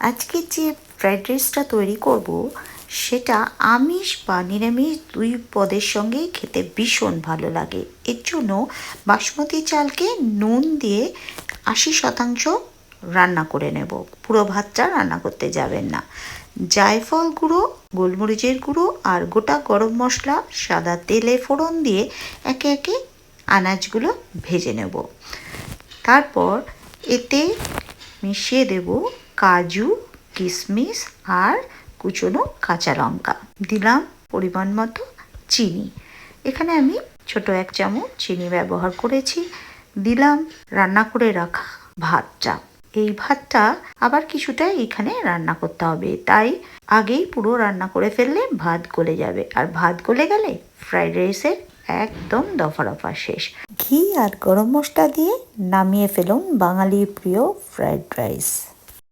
আজকে যে ফ্রাইড রাইসটা তৈরি করব, সেটা আমিষ বা নিরামিষ দুই পদের সঙ্গেই খেতে ভীষণ ভালো লাগে। এর জন্য বাসমতি চালকে নুন দিয়ে আশি শতাংশ রান্না করে নেব। পুরো ভাতটা রান্না করতে যাবেন না। জায়ফল গুঁড়ো, গোলমরিচের গুঁড়ো আর গোটা গরম মশলা, সাদা তেলে ফোড়ন দিয়ে একে একে আনাজগুলো ভেজে নেব। তারপর এতে মিশিয়ে দেব কাজু কিশমিশ আর কুচনো কাঁচা লঙ্কা। দিলাম পরিমাণ মতো চিনি। এখানে আমি ছোট এক চামচ চিনি ব্যবহার করেছি। দিলাম রান্না করে রাখা ভাতটা। এই ভাতটা আবার কিছুটা এখানে রান্না করতে হবে। তাই আগেই পুরো রান্না করে ফেললে ভাত গলে যাবে। আর ভাত গলে গেলে ফ্রাইড রাইসের একদম দফা রফা শেষ। ঘি আর গরম মশলা দিয়ে নামিয়ে ফেলুন বাঙালির প্রিয় ফ্রাইড রাইস।